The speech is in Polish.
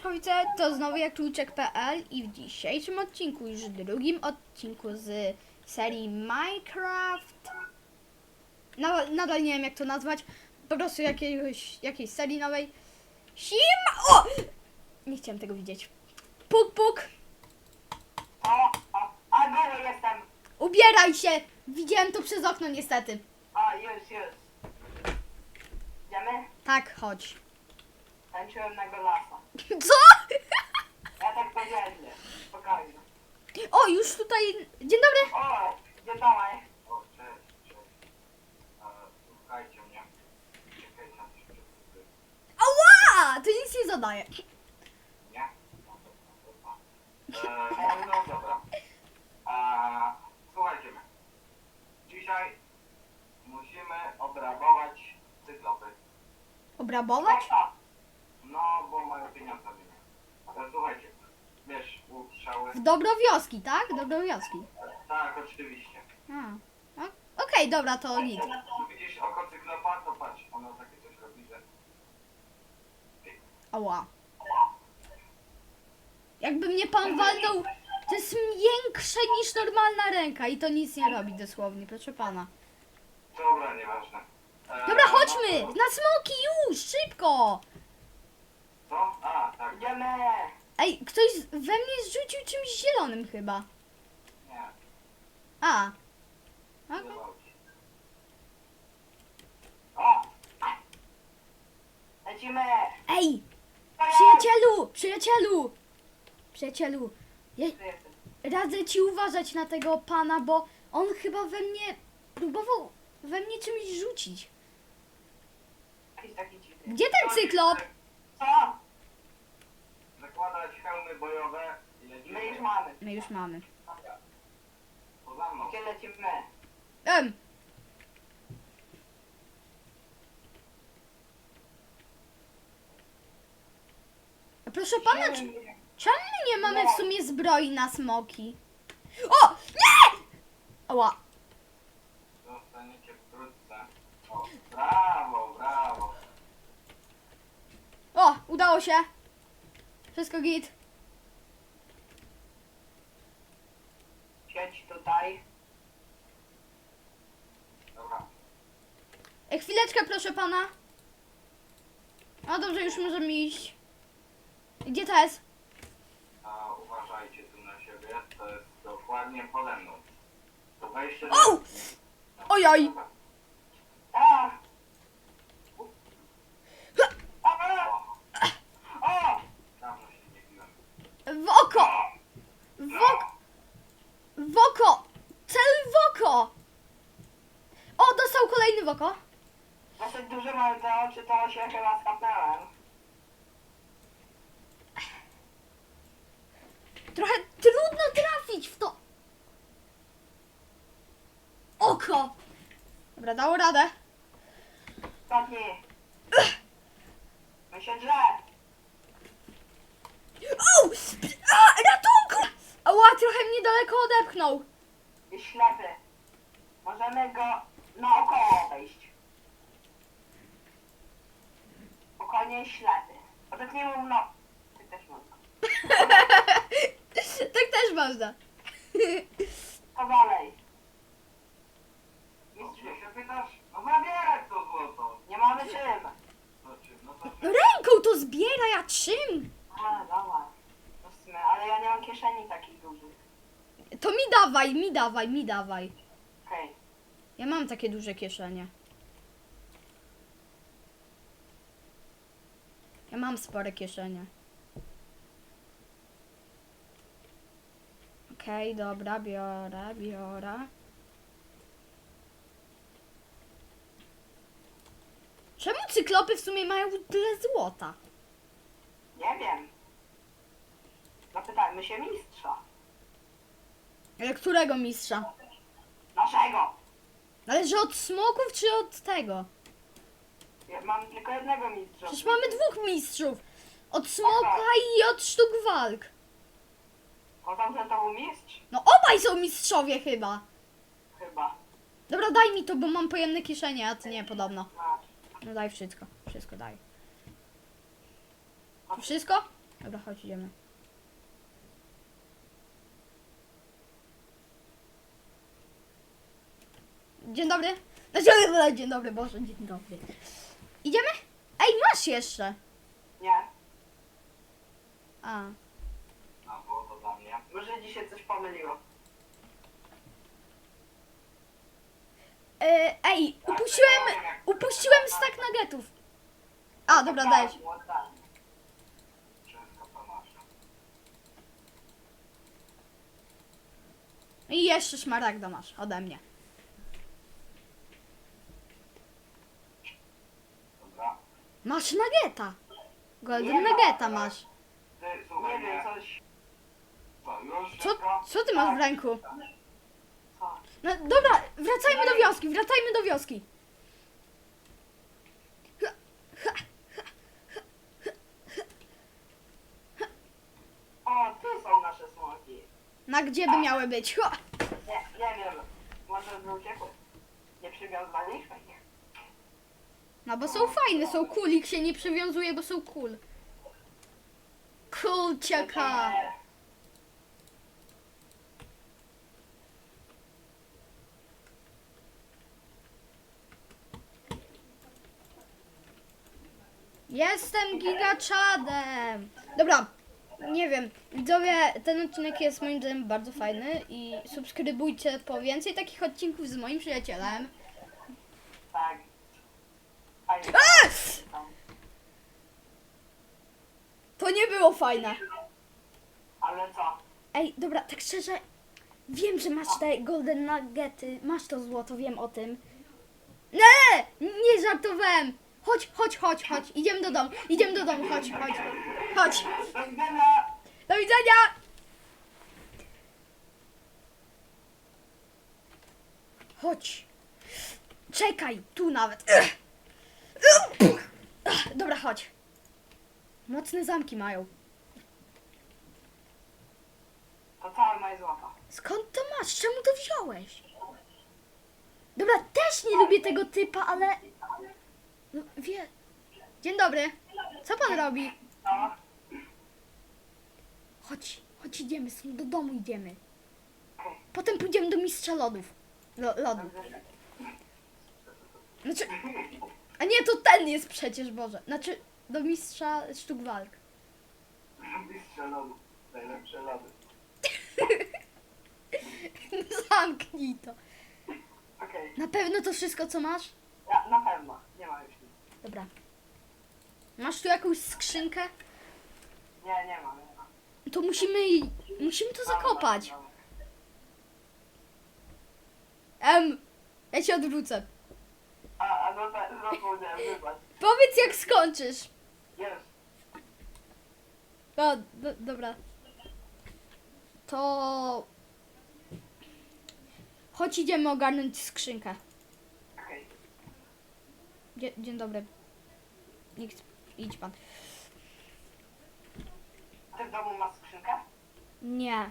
Siemczkowice, to znowu jakczułczek.pl i w dzisiejszym odcinku, już drugim odcinku z serii Minecraft. Nadal, nadal nie wiem jak to nazwać, po prostu jakiegoś, jakiejś serii nowej. Sim! O! Nie chciałem tego widzieć. Puk, puk! O, o, a goły jestem. Ubieraj się! Widziałem to przez okno niestety. A, już, już. Idziemy? Tak, chodź. Tańczyłem na golasa. Co? Ja tak powiedziałem, spokojnie. O, już tutaj... Dzień dobry! O, gdzie dawaj? O, cześć, cześć. Słuchajcie mnie. Czekajcie na coś przeczytać. Ała! To nic nie zadaje. Nie? No dobra, dobra. E, no dobra. E, słuchajcie mnie. Dzisiaj musimy obrabować cyklopy. Obrabować? O, No, bo mają pieniądze w imię. Ale słuchajcie, wiesz, łuk, strzały. W dobro wioski, tak? Dobro wioski. Tak, oczywiście. A, o- Okej, dobra, to nic. Widzisz oko cyklopa, to patrz, ono takie coś robi, że... Ała. Jakby mnie pan walnął, to jest większe niż normalna ręka i to nic nie robi dosłownie, proszę pana. Dobra, nieważne. E, Dobra, no chodźmy! to- Na smoki już, szybko! Co? A, tak. Idziemy. Ej, ktoś we mnie zrzucił czymś zielonym chyba. Nie, A. Okej. dało ci. O. Lecimy. Ej, przyjacielu, przyjacielu! Przyjacielu, ja Tu jestem. radzę ci uważać na tego pana, bo on chyba we mnie próbował we mnie czymś rzucić. Jakiś taki dziwny. Gdzie ten cyklop? Co? Zakładać hełmy bojowe i lecimy. My już mamy. My już mamy. Poza mną. Gdzie lecimy? Em. A Proszę pana, czy, czemu my nie mamy w sumie zbroi na smoki? O! Nie! Ała. Zostaniecie wkrótce. O, brawo, brawo. O, udało się. Wszystko git. Siedź tutaj. Dobra. E, chwileczkę, proszę pana. O, dobrze, już możemy iść. Gdzie to jest? A uważajcie tu na siebie, to jest dokładnie pode mną. To wejście O! Ojoj! A! O! O! Dawno się nie biłem. W oko! W oko! W oko! Celuj w oko! O, dostał kolejny w oko. Dosyć duże mam te oczy, to się chyba skapnąłem. Trochę trudno trafić w to oko. Dobra, dało radę. Ostatni. Myślę, że... O! A, ratunku! Ała, trochę mnie daleko odepchnął. Jest ślepy. Możemy go naokoło obejść. Spokojnie jest ślepy. Odetnijmy mu no... Ty też można. tak też można. To dalej. No, Mistrzu, gdzie się pytasz? No zabierać to złoto. nie mamy czym. No czym? No to czym? Ręką to zbieraj, a czym? A, dobra. No w sumie, ale ja nie mam kieszeni takich dużych. To mi dawaj, mi dawaj, mi dawaj. Okej. Ja mam takie duże kieszenie. Mam spore kieszenie. Okej, dobra, biorę, biorę. Czemu cyklopy w sumie mają tyle złota? Nie wiem. Zapytajmy się mistrza. Ale którego mistrza? Naszego. Należy od smoków czy od tego? Mam tylko jednego mistrza. Przecież mamy dwóch mistrzów. Od smoka i od sztuk walk. O tamten to był mistrz? No obaj są mistrzowie chyba. Chyba. Dobra, daj mi to, bo mam pojemne kieszenie, a ty nie, podobno. A, No daj wszystko, wszystko daj. Wszystko? Dobra, chodź, idziemy. Dzień dobry. Znaczy, dzień dobry, Boże, dzień dobry. Idziemy? Ej, masz jeszcze. Nie. A. A było to dla mnie. Może dzisiaj coś pomyliło. E, ej, upuściłem, upuściłem stack nuggetów. A, dobra, dajesz. Oddałem. Wszystko to masz. I jeszcze szmaragda masz ode mnie. Dobra. Masz nuggeta. Golden nuggeta masz. Ty, Nie wiem, coś... Co, Co, ty masz w ręku? No dobra, wracajmy do wioski, wracajmy do wioski. O, tu są nasze smoki. Na gdzie by miały być? Ho! Nie, nie wiem. Może by uciekły. Nie przywiązaliśmy ich. No bo są fajne, są cool, ich się nie przywiązuje, bo są cool. Cool ciaka. Nie. Jestem gigaczadem. Dobra, nie wiem, widzowie, ten odcinek jest moim zdaniem bardzo fajny i subskrybujcie po więcej takich odcinków z moim przyjacielem. Tak. Fajnie. A! To nie było fajne. Ale co? Ej, dobra, tak szczerze, wiem, że masz te golden nuggety, masz to złoto, wiem o tym. Nie, nie żartowałem. Chodź, chodź, chodź, chodź, idziemy do domu, idziemy do domu, chodź, chodź, chodź. Do widzenia! Do widzenia. Chodź. Czekaj, tu nawet. Dobra, chodź. Mocne zamki mają. To całe moje złoto. Skąd to masz? Czemu to wziąłeś? Dobra, też nie lubię tego typa, ale... No, wie... Dzień dobry. Co pan robi? No. Chodź, chodź idziemy, stąd do domu idziemy. Potem pójdziemy do mistrza lodów. Lo, lodu. Znaczy... A nie, to ten jest przecież, Boże. Znaczy, do mistrza sztuk walk. Mistrze lodu. Najlepsze lody. Zamknij to. Okej. Na pewno to wszystko, co masz? Ja, na pewno. Nie ma już nic. Dobra. Masz tu jakąś skrzynkę? Nie, nie ma. Nie ma. To musimy, musimy to zakopać. Em, ja się odwrócę. A, a no to zapomniałem, wybacz. Powiedz jak skończysz. Jest. O, do, dobra. To... Chodź idziemy ogarnąć skrzynkę. Okej. Dzie, dzień dobry. Nikt, idź pan. Ty w domu masz skrzynkę? Nie.